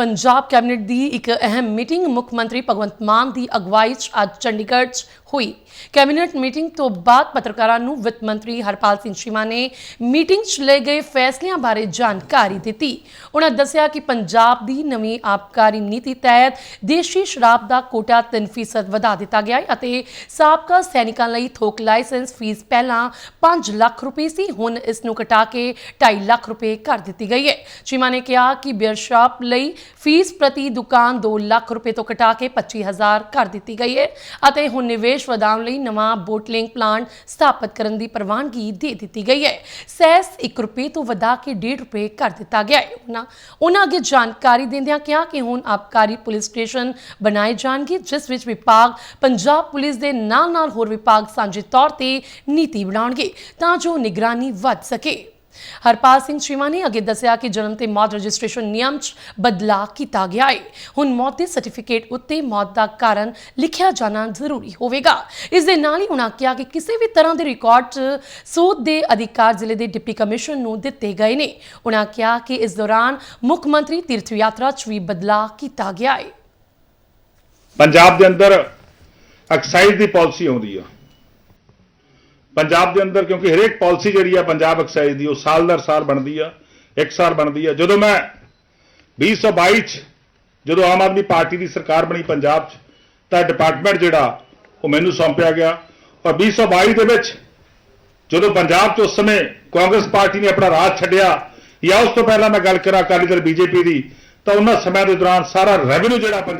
Punjab cabinet ਦੀ ਇੱਕ ਅਹਿਮ meeting ਮੁੱਖ ਮੰਤਰੀ ਭਗਵੰਤ ਮਾਨ ਦੀ ਅਗਵਾਈ 'ਚ ਅੱਜ ਚੰਡੀਗੜ੍ਹ 'ਚ ਹੋਈ। ਕੈਬਨਿਟ ਮੀਟਿੰਗ ਤੋਂ ਬਾਅਦ ਪੱਤਰਕਾਰਾਂ ਨੂੰ ਵਿੱਤ ਮੰਤਰੀ ਹਰਪਾਲ ਸਿੰਘ ਚੀਮਾ ਨੇ ਮੀਟਿੰਗ 'ਚ ਲਏ ਗਏ ਫੈਸਲਿਆਂ ਬਾਰੇ ਜਾਣਕਾਰੀ ਦਿੱਤੀ। ਉਹਨਾਂ ਦੱਸਿਆ ਕਿ ਪੰਜਾਬ ਦੀ ਨਵੀਂ ਆਬਕਾਰੀ ਨੀਤੀ ਤਹਿਤ ਦੇਸ਼ੀ ਸ਼ਰਾਬ ਦਾ ਕੋਟਾ 3% ਵਧਾ ਦਿੱਤਾ ਗਿਆ ਹੈ ਅਤੇ ਸਾਬਕਾ ਸੈਨਿਕਾਂ ਲਈ ਥੋਕ ਲਾਇਸੈਂਸ ਫੀਸ ਪਹਿਲਾਂ 5 ਲੱਖ ਰੁਪਏ ਸੀ, ਹੁਣ ਇਸ ਨੂੰ ਘਟਾ ਕੇ 2.5 ਲੱਖ ਰੁਪਏ ਕਰ ਦਿੱਤੀ ਗਈ ਹੈ। ਚੀਮਾ ਨੇ ਕਿਹਾ ਕਿ ਬੀਅਰ ਸ਼ਾਪ ਲਈ ਫੀਸ ਪ੍ਰਤੀ ਦੁਕਾਨ 2 ਲੱਖ ਰੁਪਏ ਤੋਂ ਘਟਾ ਕੇ 25000 ਕਰ ਦਿੱਤੀ ਗਈ ਹੈ ਅਤੇ ਹੁਣ ਨਿਵੇਸ਼ ਵਧਾਉਣ ਲਈ ਨਵਾਂ ਬੋਟਲਿੰਗ ਪਲਾਂਟ ਸਥਾਪਿਤ ਕਰਨ ਦੀ ਪ੍ਰਵਾਨਗੀ ਦੇ ਦਿੱਤੀ ਗਈ ਹੈ। ਸੈਸ 1 ਰੁਪਏ ਤੋਂ ਵਧਾ ਕੇ 1.5 ਰੁਪਏ ਕਰ ਦਿੱਤਾ ਗਿਆ ਹੈ। ਉਹਨਾਂ ਉਹਨਾਂ ਅੱਗੇ ਜਾਣਕਾਰੀ ਦਿੰਦਿਆਂ ਕਿਹਾ ਕਿ ਹੁਣ ਆਬਕਾਰੀ ਪੁਲਿਸ ਸਟੇਸ਼ਨ ਬਣਾਏ ਜਾਣਗੇ, ਜਿਸ ਵਿੱਚ ਵਿਭਾਗ, ਪੰਜਾਬ ਪੁਲਿਸ ਦੇ ਨਾਲ ਨਾਲ ਹੋਰ ਵਿਭਾਗ ਸਾਂਝੇ ਤੌਰ ਤੇ ਨੀਤੀ ਬਣਾਉਣਗੇ ਤਾਂ ਜੋ ਨਿਗਰਾਨੀ ਵੱਧ ਸਕੇ। ਹਰਪਾਲ ਸਿੰਘ ਚੀਮਾ ਨੇ ਅੱਗੇ ਦੱਸਿਆ ਕਿ ਜਨਮ ਤੇ ਮੌਤ ਰਜਿਸਟ੍ਰੇਸ਼ਨ ਨਿਯਮ 'ਚ ਬਦਲਾਅ ਕੀਤਾ ਗਿਆ ਹੈ ਹੁਣ ਮੌਤ ਦੇ ਸਰਟੀਫਿਕੇਟ ਉੱਤੇ ਮੌਤ ਦਾ ਕਾਰਨ ਲਿਖਿਆ ਜਾਣਾ ਜ਼ਰੂਰੀ ਹੋਵੇਗਾ। ਇਸ ਦੇ ਨਾਲ ਹੀ ਉਹਨਾਂ ਕਿਹਾ ਕਿ ਕਿਸੇ ਵੀ ਤਰ੍ਹਾਂ ਦੇ ਰਿਕਾਰਡ 'ਚ ਸੋਧ ਦੇ ਅਧਿਕਾਰ ਜ਼ਿਲ੍ਹੇ ਦੇ ਡਿਪਟੀ ਕਮਿਸ਼ਨ ਨੂੰ ਦਿੱਤੇ ਗਏ ਨੇ। ਉਨ੍ਹਾਂ ਕਿਹਾ ਕਿ ਇਸ ਦੌਰਾਨ ਮੁੱਖ ਮੰਤਰੀ ਤੀਰਥ ਯਾਤਰਾ 'ਚ ਵੀ ਬਦਲਾਅ ਕੀਤਾ ਗਿਆ ਹੈ ਪੰਜਾਬ ਦੇ ਅੰਦਰ ਐਕਸਾਈਜ਼ ਦੀ ਪਾਲਿਸੀ ਆਉਂਦੀ ਆ। ਪੰਜਾਬ ਦੇ ਅੰਦਰ, ਕਿਉਂਕਿ ਹਰੇਕ ਪਾਲਿਸੀ ਜਿਹੜੀ ਆ ਪੰਜਾਬ ਐਕਸਾਈਜ਼ ਦੀ, ਉਹ ਸਾਲ ਦਰ ਸਾਲ ਬਣਦੀ ਆ, ਇੱਕ ਸਾਲ ਬਣਦੀ ਆ। ਜਦੋਂ ਮੈਂ 2022 ਚ, ਜਦੋਂ ਆਮ ਆਦਮੀ ਪਾਰਟੀ ਦੀ ਸਰਕਾਰ ਬਣੀ ਪੰਜਾਬ ਚ, ਤਾਂ ਡਿਪਾਰਟਮੈਂਟ ਜਿਹੜਾ, ਉਹ ਮੈਨੂੰ ਸੌਂਪਿਆ ਗਿਆ। ਔਰ 2022 ਦੇ ਵਿੱਚ, ਜਦੋਂ ਪੰਜਾਬ 'ਚ ਉਸ ਸਮੇਂ ਕਾਂਗਰਸ ਪਾਰਟੀ ਨੇ ਆਪਣਾ ਰਾਜ ਛੱਡਿਆ, ਜਾਂ ਉਸ ਤੋਂ ਪਹਿਲਾਂ ਮੈਂ ਗੱਲ ਕਰਾਂ ਅਕਾਲੀ ਦਲ ਬੀਜੇਪੀ ਦੀ, ਤਾਂ ਉਹਨਾਂ ਸਮਿਆਂ ਦੇ ਦੌਰਾਨ ਸਾਰਾ ਰੈਵਨਿਊ ਜਿਹੜਾ